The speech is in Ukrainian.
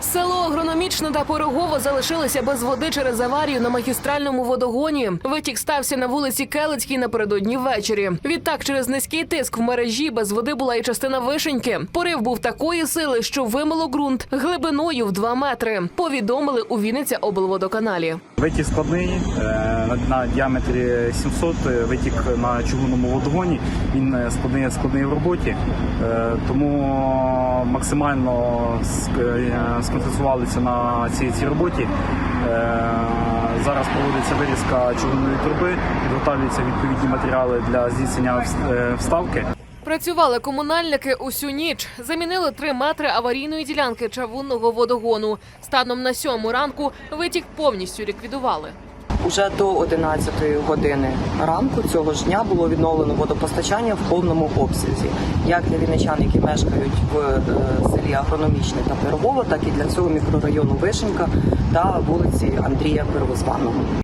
Село Агрономічне та Пирогово залишилися без води через аварію на магістральному водогоні. Витік стався на вулиці Келицькій напередодні ввечері. Відтак, через низький тиск в мережі без води була і частина вишеньки. Порив був такої сили, що вимило ґрунт глибиною в 2 метри. Повідомили у Вінниця облводоканалі. Витік складний е, на, діаметрі 700, е, витік на чугунному водогоні. Він е, складний, складний в роботі, тому максимально е, сконцентрувалися на цій, цій роботі. Е, Зараз проводиться вирізка чугунної труби, підготовлюються відповідні матеріали для здійснення е, вставки. Працювали комунальники усю ніч. Замінили три метри аварійної ділянки чавунного водогону. Станом на сьому ранку витік повністю ліквідували. Уже до 11 години ранку цього ж дня було відновлено водопостачання в повному обсязі, як для вінничан, які мешкають в е, селі Агрономічне та Пирогово, так і для цього мікрорайону Вишенька та вулиці Андрія Первозваного.